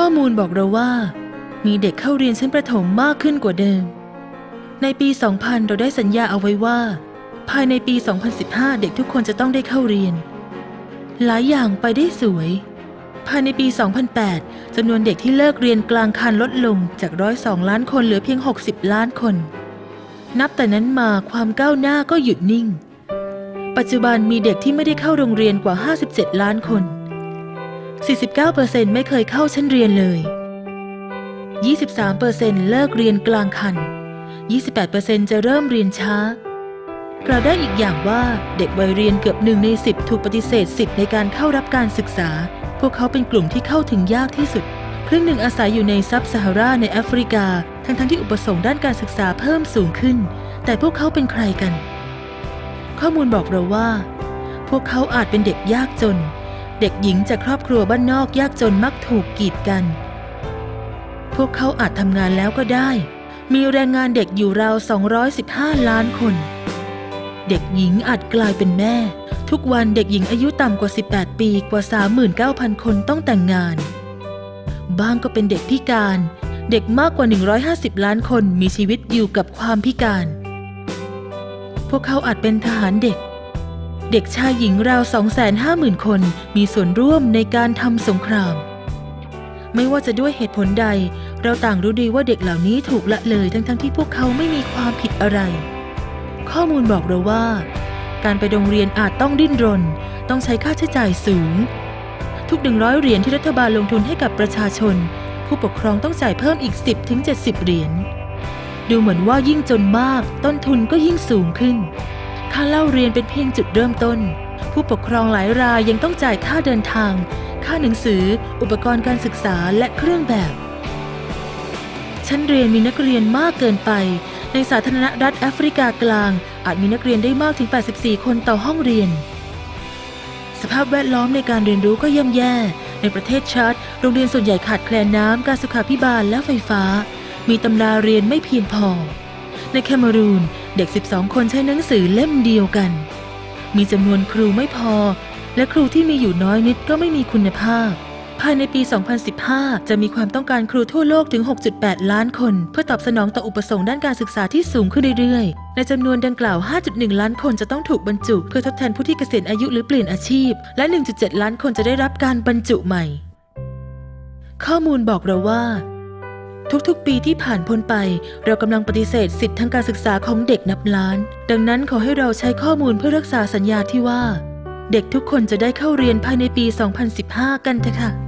ข้อมูลบอกเราว่า มีเด็กเข้าเรียนชั้นประถมมากขึ้นกว่าเดิม ในปี 2000 เราได้สัญญาเอาไว้ว่า ภายในปี 2015 เด็กทุกคนจะต้องได้เข้าเรียน หลายอย่างไปได้สวย ภายในปี 2008จำนวนเด็กที่เลิกเรียนกลางคันลดลงจาก 102 ล้านคนเหลือเพียง 60 ล้านคน นับแต่นั้นมาความก้าวหน้าก็หยุดนิ่ง ปัจจุบันมีเด็กที่ไม่ได้เข้าโรงเรียนกว่า 57 ล้านคน 49%ไม่เคยเข้าชั้นเรียนเลย 23%เลิกเรียนกลางคัน 28%จะเริ่มเรียนช้ากล่าวได้อีกอย่างว่าเด็กวัยเรียนเกือบหนึ่งในสิบถูกปฏิเสธสิทธิ์ในการเข้ารับการศึกษา พวกเขาเป็นกลุ่มที่เข้าถึงยากที่สุด ครึ่งหนึ่งอาศัยอยู่ในซับซาฮาราในแอฟริกา ทั้งๆที่อุปสงค์ด้านการศึกษาเพิ่มสูงขึ้น แต่พวกเขาเป็นใครกัน ข้อมูลบอกเราว่า พวกเขาอาจเป็นเด็กยากจน เด็กหญิงจากครอบครัวบ้านนอกยากจนมักถูกกีดกัน พวกเขาอาจทำงานแล้วก็ได้ มีแรงงานเด็กอยู่ราว 215 ล้านคน เด็กหญิงอาจกลายเป็นแม่ ทุกวันเด็กหญิงอายุต่ำกว่า 18 ปีกว่า 39,000 คนต้องแต่งงานบ้างก็เป็นเด็กพิการ เด็กมากกว่า 150 ล้านคนมีชีวิตอยู่กับความพิการ พวกเขาอาจเป็นทหารเด็ก เด็กชายหญิงราว 250,000 คนมีส่วนร่วมในการทำสงคราม ไม่ว่าจะด้วยเหตุผลใด เราต่างรู้ดีว่าเด็กเหล่านี้ถูกละเลยทั้งๆทที่พวกเขาไม่มีความผิดอะไร ข้อมูลบอกเราว่า การไปโรงเรียนอาจต้องดิ้นรน ต้องใช้ค่าใช้จ่ายสูง ทุก 100 เหรียญที่รัฐบาลลงทุนให้กับประชาชน ผู้ปกครองต้องจ่ายเพิ่มอีก 10ถึง70 เหรียญดูเหมือนว่ายิ่งจนมากต้นทุนก็ยิ่งสูงขึ้น ค่าเล่าเรียนเป็นเพียงจุดเริ่มต้น ผู้ปกครองหลายรายยังต้องจ่ายค่าเดินทาง ค่าหนังสือ อุปกรณ์การศึกษาและเครื่องแบบ ชั้นเรียนมีนักเรียนมากเกินไป ในสาธารณรัฐแอฟริกากลาง อาจมีนักเรียนได้มากถึง 84 คนต่อห้องเรียน สภาพแวดล้อมในการเรียนรู้ก็ย่ำแย่ ในประเทศชัดโรงเรียนส่วนใหญ่ขาดแคลนน้ำการสุขาภิบาลและไฟฟ้า มีตำราเรียนไม่เพียงพอ ในแคนารูน เด็ก 12 คนใช้หนังสือเล่มเดียวกัน มีจำนวนครูไม่พอ และครูที่มีอยู่น้อยนิดก็ไม่มีคุณภาพ ภายในปี 2015 จะมีความต้องการครูทั่วโลกถึง 6.8 ล้านคน เพื่อตอบสนองต่ออุปสงค์ด้านการศึกษาที่สูงขึ้นเรื่อยๆ ในจำนวนดังกล่าว 5.1 ล้านคนจะต้องถูกบรรจุ เพื่อทดแทนผู้ที่เกษียณอายุหรือเปลี่ยนอาชีพ และ 1.7 ล้านคนจะได้รับการบรรจุใหม่ ข้อมูลบอกเราว่า ทุกๆ ปีที่ผ่านพ้นไป เรากำลังปฏิเสธสิทธิทางการศึกษาของเด็กนับล้าน ดังนั้นขอให้เราใช้ข้อมูลเพื่อรักษาสัญญาที่ว่า เด็กทุกคนจะได้เข้าเรียนภายในปี 2015 กันเถอะค่ะ